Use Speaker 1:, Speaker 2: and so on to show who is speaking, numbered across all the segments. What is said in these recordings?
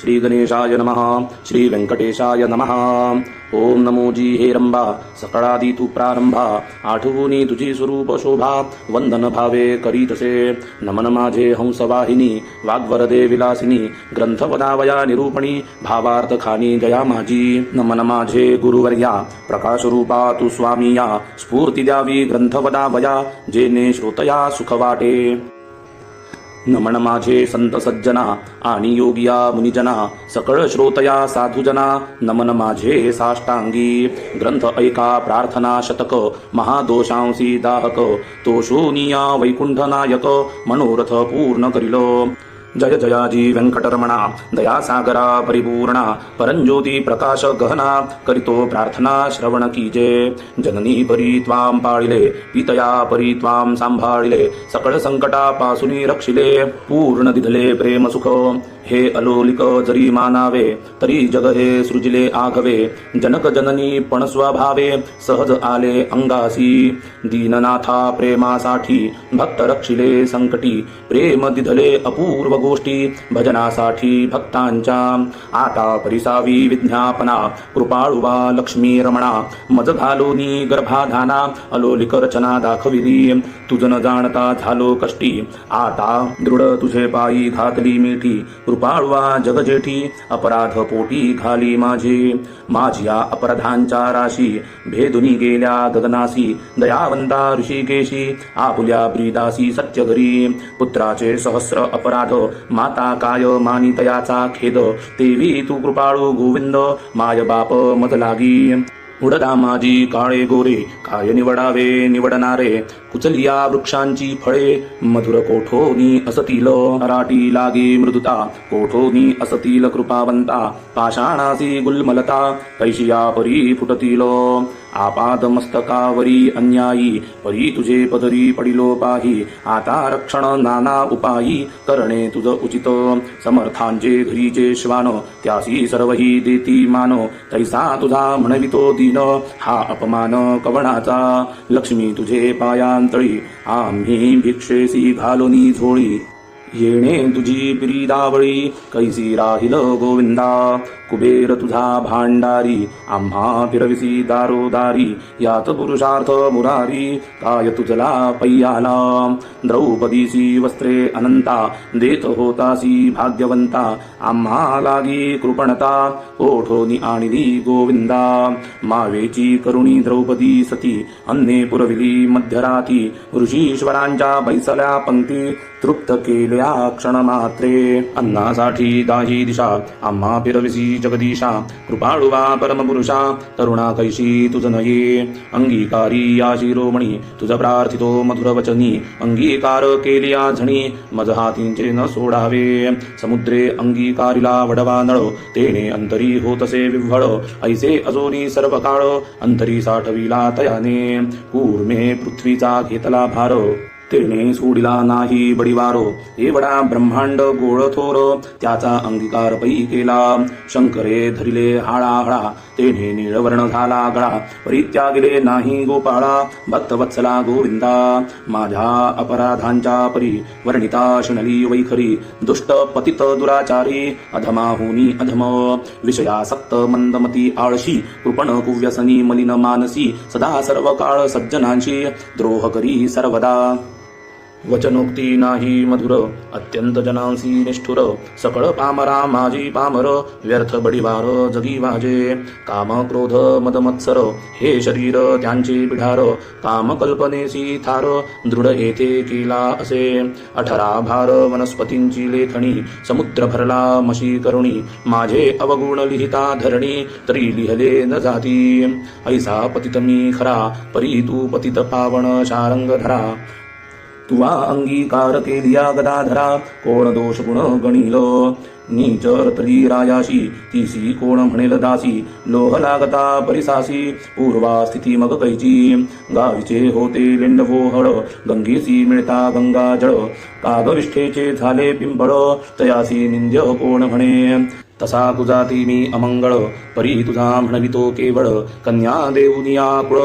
Speaker 1: श्रीगणेशाय गणेशाय नमः श्री व्यंकटेशाय नमः ओम नमो जी हेरंबा सकळादी तू प्रारंभा आठवूनी तुझी स्वरूप शोभा वंदन भावे करीतसे नमन माझे हंसवाहिनी वाग्वरदे विलासिनी ग्रंथवदावया निरूपणी भावार्थ खानी जया माझी नमन माझे गुरुवर्या प्रकाशरूपा तू स्वामी या स्फूर्ती द्यावी ग्रंथवदावया जेने श्रोतया सुखवाटे नमन माझे संत सज्जना आणि योगिया मुनिजना सकळ श्रोतया साधुजना नमन माझे साष्टांगी ग्रंथ ऐका प्रार्थना शतक महादोषांसी दाहक तोशोनिया वैकुंठनायक मनोरथ पूर्ण करिल जय जयाजी वेङ्कटरमणा दयासागरा परिपूर्णा परंज्योती प्रकाश गहना करितो प्रार्थना श्रवण कीजे जननी परी त्वां पाळिले पितया परी त्वां सांभाळिले सकळ संकटा पासुनी रक्षिले पूर्ण दिधले प्रेम सुख हे अलोलिक जरी मानावे तरी जग हे सृजिले आघवे जनक जननी पण स्वभावे सहज आले अंगासी दीननाथा प्रेमासाठी भक्त रक्षिले संकटी प्रेम दिधले अपूर्व गोष्टी भजनासाठी भक्तांच्या आता परिसावी विज्ञापना कृपाळुवा लक्ष्मी रमणा मज घालोनी गर्भाधाना अलोलिक रचना दाखविली तुझ जाणता झालो कष्टी आता दृढ तुझे पायी घातली मेठी कृपाळुवा जगजेठी अपराध पोटी घाली माझे माझ्या अपराधांच्या राशी भेदुनी गेल्या गगनासी दयावंता ऋषिकेशी आपुल्या ब्रीदासी सत्यघरी पुत्राचे सहस्र अपराध माता काय मानितयाचा खेद तेवी तू कृपाळू गोविंद माय बाप मत लागी उडदा माझी काळे गोरे काय निवडावे निवडणारे कुचलिया वृक्षांची फळे मधुर कोठोनी असतील राटी लागे मृदुता कोठोनी असतील कृपावंता पाषाणासी गुलमलता कैशिया परी फुटतील आपादमस्तकावरी अन्यायी परी तुझे पदरी पडिलो पाही आता रक्षण नाना उपायी करणे तुझ उचित समर्थांचे घरीचे श्वान त्यासी सर्वही देती मान तैसा तुझा म्हणवितो दिन हा अपमान कवणाचा लक्ष्मी तुझे पायांतळी आम्ही भिक्षेसी घालोनी झोळी येणे तुझी प्रीदावळी कैसी राहिल गोविंदा कुबेर तुझा भांडारी आम्हा फिरविसी दारोदारी यात पुरुषार्थ मुरारी काय तुझला पैयाला द्रौपदीसी वस्त्रे अनंता देत होतासी भाग्यवंता आम्हा लागी कृपणता ओठोनी आणिली गोविंदा मावेची करुणी द्रौपदी सती अन्ने पुरविली मध्यराती ऋषीश्वरांच्या बैसल्या पंक्ती तृप्त केल्या क्षणमात्रे अन्नासाठी दाही दिशा आम्हा फिरविसी जगदीशा कृपाळुवा परमपुरुषा तरुणा कैशी तुझ नये अंगीकारी या शिरोमणी तुझ प्रार्थितो वचनी अंगीकार केली झणी मज हातींचे न सोडावे समुद्रे अंगीकारिला वडवा नळ तेने अंतरी होतसे विव्हळ ऐसे अजोनी सर्व काळ अंतरी साठविला तयाने कूर्मे पृथ्वीचा घेतला भार तेने सोडिला नाही बडीवारो वडा ब्रह्मांड गोळ थोर त्याचा अंगीकार पै केला शंकरे धरिले हाळाहळा तेने निळवर्ण झाला गळा परित्यागिले नाही गोपाळा वत्सला गोविंदा माझ्या अपराधांच्या परी वर्णिता शणली वैखरी दुष्ट पतित दुराचारी अधमाहुनी अधम सक्त मंदमती आळशी कृपण कुव्यसनी मलिन मानसी सदा सर्व काळ सज्जनांशी द्रोह करी सर्वदा वचनोक्ती नाही मधुर अत्यंत जनांसी निष्ठुर सकळ पामरा माझी पामर व्यर्थ बडीवार जगी वाजे काम क्रोध मदमत्सर हे शरीर त्यांचे पिढार काम कल्पनेसी थार दृढ येथे केला असे अठरा भार वनस्पतींची लेखणी समुद्र भरला मशी करुणी माझे अवगुण लिहिता धरणी तरी लिहले न जाती ऐसा पतितमी खरा परी तू पतित पावन शारंग धरा तुवा अंगीकार के दिया गदाधरा कोण दोष गुण गणिल नीचर तरी राजाशी तिसी कोण म्हणेल दासी लोह लागता परिसासी पूर्वा स्थिती मग कैची गावीचे होते वोहळ गंगेसी मिळता गंगा जळ कागविष्ठेचे झाले पिंपळ तयासी निंद्य कोण म्हणे तसा ती मी अमंगळ परी तुझा म्हणवितो केवळ कन्या देऊनिया कुळ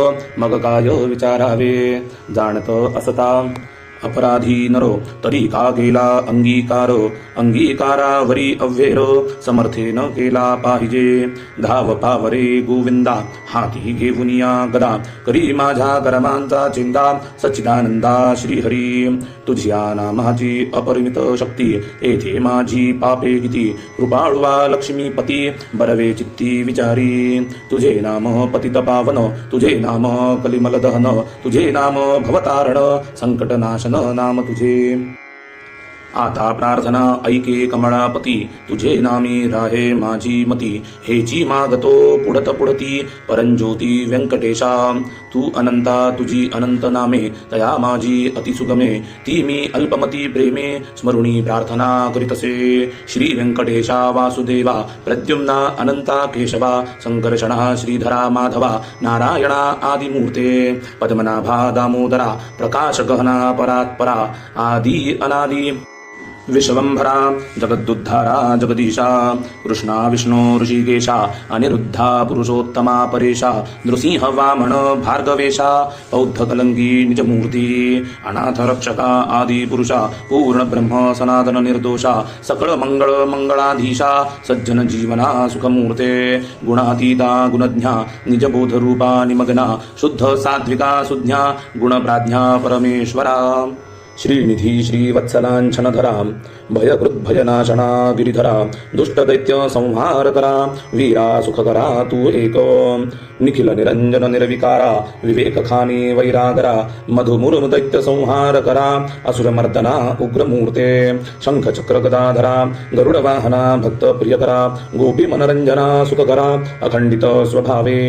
Speaker 1: मग काय विचारावे जाणत असता अपराधी नरो तरी का केला अंगीकार अंगीकारावरी अव्येर समर्थे न केला पाहिजे धाव पावरे गोविंदा हाती घेऊन या गदा करी माझ्या कर्मांचा चिंदा सच्चिदानंदा श्रीहरी तुझ्या नामाची अपरिमित शक्ती येथे माझी पापे किती कृपाळवा लक्ष्मीपती बरवे चित्ती विचारी तुझे नाम पतित पावन तुझे नाम कलिमल दहन तुझे नाम भवतारण संकटनाशन न नाम तुझे आता प्रार्थना ऐके कमळापती तुझे नामी राहे माझी मती हेजी मागतो पुढत पुढती परंज्योती व्यंकटेशा तू अनंता तुझी अनंत नामे तया माझी अतिसुगमे ती मी अल्पमती प्रेमे स्मरुणी प्रार्थना करीतसे श्री व्यंकटेशा वासुदेवा प्रद्युम्ना अनंता केशवा संकर्षण श्रीधरा माधवा नारायणा आदिमूर्ते पद्मनाभा दामोदरा प्रकाश गहना परात्परा आदि अनादि विश्वंभरा जगद्दुद्धारा जगदीशा कृष्णा विष्णू ऋषिकेशा अनिरुद्धा पुरुषोत्तमा परेशा नृसिंह वामन भार्गवेशा बौद्धकलङ्गी निजमूर्ती अनाथरक्षका पूर्ण पूर्णब्रह्म सनातन निर्दोषा सकळ मंगळ मंगळाधीशा सज्जन जीवना सुखमूर्ते गुणातीता गुणज्ञा निजबोधरूपा निमग्ना शुद्ध साध्विका सुज्ञा गुणप्राज्ञा परमेश्वरा श्रीनिधी श्रीवत्सलाञ्छनधरां भयहृद्भयनाशना गिरिधरा दुष्टदैत्य संहारकरा वीरा सुखकरा तु एक। निखिल निरंजन निर्विकारा विवेक खानी वैरागरा मधुमुरम दैत्य संहार करा असुर मर्दना उग्रमूर्ते शंख चक्र गदाधरा गरुड भक्त प्रियकरा गोपी मनरंजना सुखकरा अखंडित स्वभावे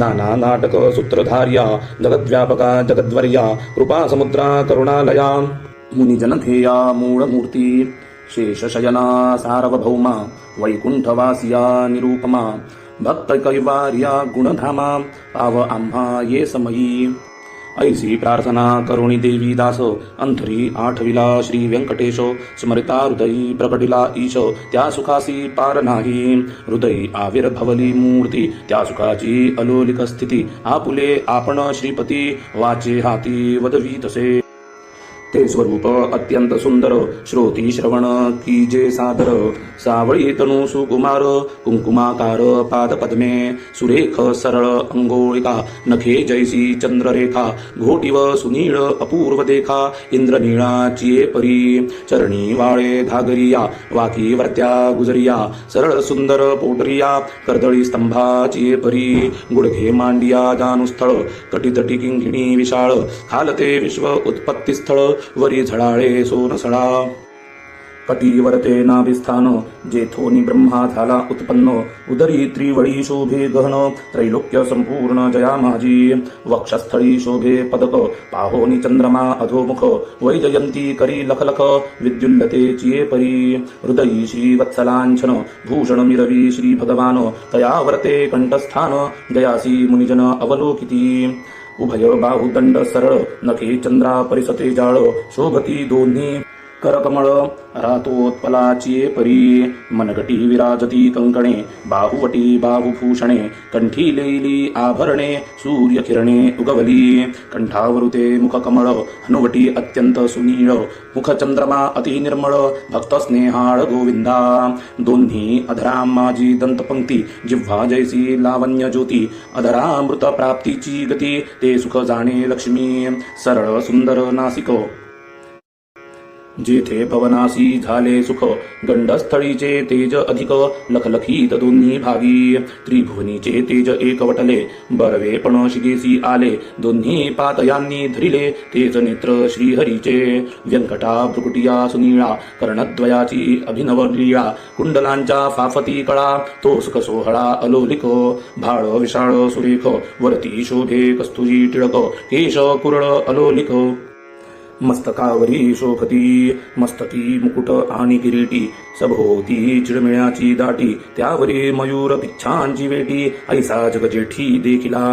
Speaker 1: नाना नाटक सूत्रधार्या जगद्व्यापका जगद्वर्या कृपा समुद्रा करुणालया मुनिजनधेया मूळमूर्ती शेषशयना सार्वभौमा वैकुंठवासिया निरूपमा भक्त कैवार्या गुणधामा पाव आम्हा ये समयी ऐसी प्रार्थना करुणी देवी दास अंतरी आठविला श्री व्यंकटेश स्मरिता हृदयी प्रकटिला ईश त्या सुखासी पार नाही हृदयी आविर्भवली मूर्ती त्या सुखाची अलोलिक स्थिती आपुले आपण श्रीपती वाचे हाती वदवी तसे ते स्वरूप अत्यंत सुंदर श्रोती श्रवण की जे सादर सावळी तनु सुकुमार कुंकुमाकार पाद पद्मे सुरेख सरळ अंगोळिका नखे जैसी चंद्ररेखा घोटिव सुनीळ अपूर्व देखा इंद्रनीळा चिये परी चरणी वाळे धागरिया वाकी वर्त्या गुजरिया सरळ सुंदर पोटरिया कर्दळी स्तंभा चिये परी गुडघे मांडिया जानुस्थळ कटितटी किंकिणी विशाळ खालते विश्व स्थळ वरी झळाळे सोनसळा कटीवरते नाभिस्थान जेथोनी ब्रह्मा उत्पन्न उदरी त्रिवळी शोभे गहन त्रैलोक्य संपूर्ण जया वक्षस्थळी शोभे पदक पाहोनी चंद्रमा अधोमुख वैजयंती करी लखलख विद्युल्लते चिये परी हृदयी श्री भूषणमिरवी भूषण मिरवी श्री भगवान तया वर्ते कंठस्थान जयासी मुनिजन अवलोकिती उभय बाहुदंड सरळ नखी चंद्रा परिसते जाळ शोभती दोन्ही करकमळ रातोत्पलाची परी मनगटी विराजती कंकणे बाहुवटी बाहुभूषणे कंठी लेली आभरणे सूर्यकिरणे उगवली कंठावरुते मुखकमळ हनुवटी अत्यंत सुनीळ मुखचंद्रमा अतिनिर्मळ भक्तस्नेहाळ गोविंदा दोन्ही अधराम दंतपंक्ती जिव्हा जैसी लावण्य ज्योती अधरामृत प्राप्तीची गती ते सुख जाणे लक्ष्मी सरळ सुंदर नासिक जेथे भवनासी झाले सुख गंडस्थळीचे तेज अधिक लखलखीत दोन्ही भागी त्रिभुवनीचे तेज एकवटले बरवे पण शिगेसी आले दोन्ही पातयांनी धरिले तेज नेत्र श्रीहरीचे व्यंकटा भ्रुकुटिया सुनीळा कर्णद्वयाची अभिनव लिळा कुंडलांच्या फाफती कळा तो सुख सोहळा अलोलिक भाळ विशाळ सुरेख वरती शोभे कस्तुरी टिळक केश कुरळ अलोलिक मस्तकावरी शोभती मस्तकी मुकुट आणि किरीटी सभोवती चिडमिळ्याची दाटी त्यावरी मयूर पिच्छांची वेटी ऐसा जगजेठी देखिला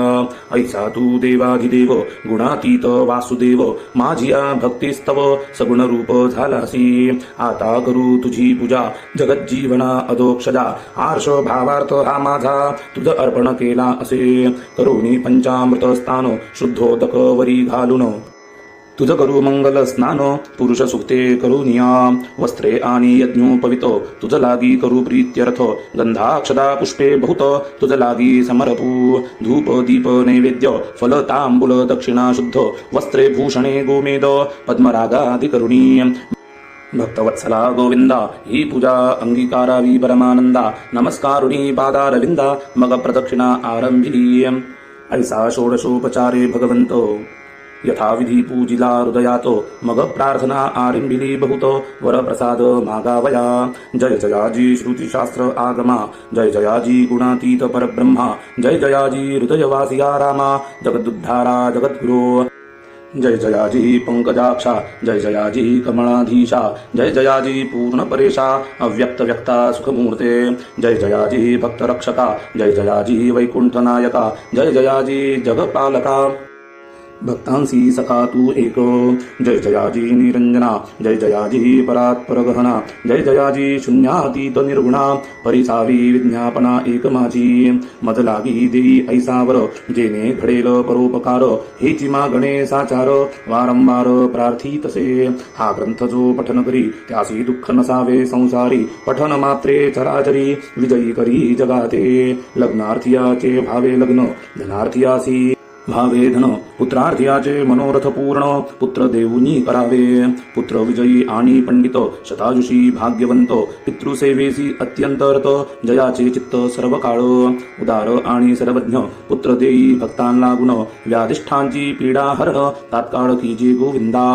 Speaker 1: ऐसा तू देवाधिदेव गुणातीत वासुदेव माझिया भक्तीस्तव सगुण रूप झालासी आता करू तुझी पूजा जगज्जीवना अदोक्षदा आर्ष भावार्थ हा माझा तुझ अर्पण केला असे करुणी पंचामृत स्थान शुद्धोदक वरी घालून तुझ करू मंगल स्नान पुरुष सुक्ते करू निया वस्त्रे आणि यज्ञोपवित तुझ लागी करू प्रीत्यर्थ गंधाक्षदा पुष्पे बहुत तुझ लागी समरपू धूप दीप नैवेद्य फल तांबुल दक्षिणा शुद्ध वस्त्रे भूषणे गोमेद पद्मरागादि करुणी भक्तवत्सला गोविंदा ही पूजा अंगीकारावी परमानंदा नमस्कारुणी पादारविंदा मग प्रदक्षिणा आरंभी ऐसा षोडशोपचारे भगवंतो यथाविधी पूजिला हृदयातो मग प्रार्थना आरिंबिली बहुत प्रसाद मागावया जय जयाजी श्रुतिशास्त्र आगमा जय जयाजी गुणातीत परब्रह्मा जय जयाजी हृदयवासिया रामा जगदुद्धारा जगद्गुरो जय जयाजी पंकजाक्षा जय जयाजी कमळाधीशा जय जयाजी पूर्णपरेशा अव्यक्तव्यक्ता सुखमूर्ते जय जयाजी भक्तरक्षका जय जयाजी वैकुंठनायका जय जयाजी जगपालका भक्तांसी सखा तू एक जय जयाजी निरंजना जय जयाजी परात जय जयाजी शून्यातीत निर्गुणा परिसावी विज्ञापना एक माझी मज लागी देई ऐसावर जेने घडेल परोपकार हे चिमा साचार वारंवार प्रार्थी तसे हा ग्रंथ जो पठन करी त्यासी दुःख नसावे संसारी पठन मात्रे चराचरी विजयी करी जगाते लग्नार्थियाचे भावे लग्न धनार्थियासी भावेधन पुत्रार्थियाचे मनोरथ पूर्ण पुत्र देऊनी करावे पुत्र विजयी आणि पंडित शताजुषी भाग्यवंत पितृसेवेसी अत्यंतर्थ जयाचे चित्त सर्व काळ उदार आणि सर्वज्ञ पुत्र देई भक्तांना गुण व्याधिष्ठांची पीडा हर तात्काळ कीजे गोविंदा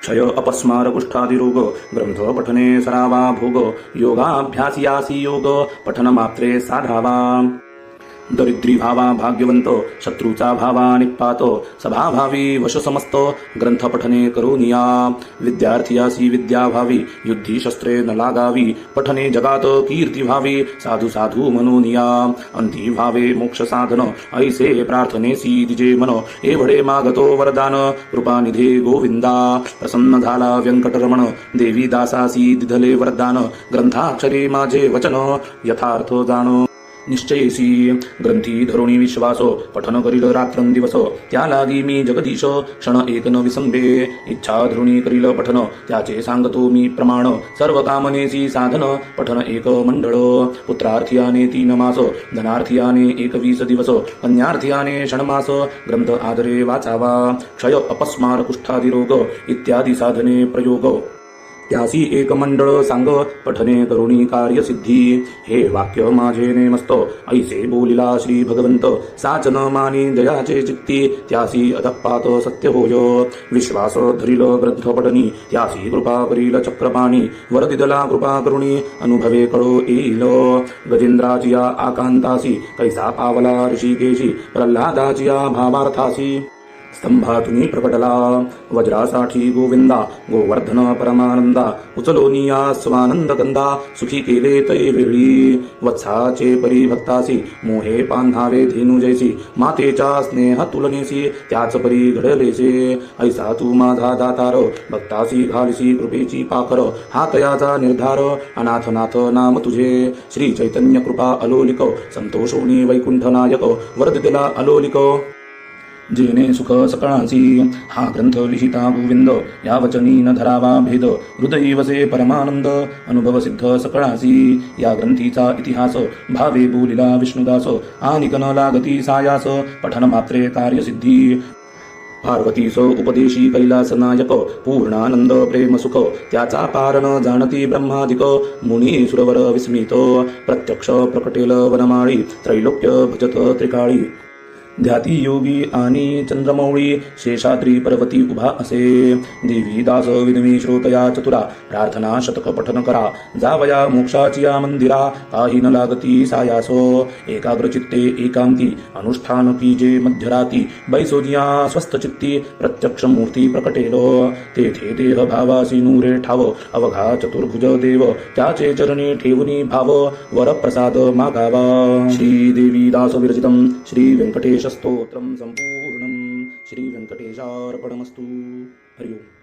Speaker 1: क्षय अपस्मार कुष्ठादिरोग ग्रंथ पठने सरावा भोग योगाभ्यासियासी योग योग मात्रे साधावा दरिद्री भावा भाग्यवंत शत्रूचा भावा निपातो सभाभावी वश समस्तो ग्रंथपठने करोनिया विद्यार्थियासी विद्याभावी युद्धी शस्त्रे न लागावी पठने जगात भावी साधू साधू मनोनिया अंती भावे मोक्ष साधन ऐसे प्रार्थनेसी दिजे मनो एवढे मागतो वरदान कृपानिधे गोविंदा प्रसन्न झाला व्यंकटरमण देवी दासासी दिधले वरदान ग्रंथाक्षरे माझे वचन यथार्थ जाण निश्चयसी ग्रंथी धरुणी विश्वासो पठन करील रात्रंदिवस त्या लागी मी जगदीश क्षण एक न विसंभे इच्छा धरुणी करील पठन त्याचे सांगतो मी प्रमाण सर्व कामनेसी साधन पठन एक मंडळ पुत्रार्थियाने तीन मास धनार्थियाने एकवीस दिवस कन्यार्थियाने मास ग्रंथ आदरे वाचावा क्षय अपस्मार कुष्ठादिरोग इत्यादी साधने प्रयोग त्यासी एक मंडळ सांग पठने करुणी कार्यसिद्धी हे वाक्य माझे नेमस्त ऐसे बोलिला श्री भगवंत न मानी दयाचे चित्ती त्यासी अधपात सत्य होय विश्वास धरिल ग्रंथ त्यासी कृपा करील चक्रपाणी वरदिदला कृपा करुणी अनुभवे कळो येईल गजेंद्राचिया आकांतासी कैसा पावला ऋषिकेशी प्रल्हादाजिया भावार्थासी स्तंभातुनी प्रकटला वज्रासाठी गोविंदा गोवर्धन परमानंदा उचलोनी या स्वानंद गंदा सुखी केले तै वेळी वत्साचे परी भक्तासी मोहे पान्हावे धेनुजैसी मातेचा स्नेह तुलनेसी त्याच परी घडलेसे ऐसा तू माझा दातार भक्तासी घालसी कृपेची पाखर हा तयाचा निर्धार अनाथनाथ नाम तुझे श्री चैतन्य कृपा अलोलिक संतोषोनी वैकुंठनायक वरद अलोलिक जेने सुख सकळासी हा ग्रंथ लिहिता गोविंद या वचनी धरावा भेद हृदयी वसे परमानंद अनुभव सिद्ध सकळासी या ग्रंथीचा इतिहास भावे बोलिला विष्णुदास आनिक न लागती सायास पठन मात्रे कार्यसिद्धी पार्वतीस उपदेशी कैलासनायक पूर्णानंद प्रेम सुख त्याचा पारण जाणती ब्रह्माधिक मुनी सुरवर विस्मित प्रत्यक्ष प्रकटेल वनमाळी त्रैलोक्य भजत त्रिकाळी ध्याती योगी आणि चंद्रमौळी शेषाद्री पर्वती उभा असे देवी दास श्रोतया चतुरा प्रार्थना शतक पठन करा जावया मोक्षाची या मंदिरा काही न लागती सायासो एकाग्रचित्ते एकांती अनुष्ठान जे मध्यराती बैसोजिया स्वस्तचित्ती प्रत्यक्ष मूर्ती प्रकटेल तेथे देह भावासी नूरे ठाव अवघा चतुर्भुज देव त्याचे चरणी ठेवनी भाव वरप्रसाद मागावा श्री देवी दास श्री व्यंकटेश स्तोत्रं सम्पूर्णं श्री हरि ओम्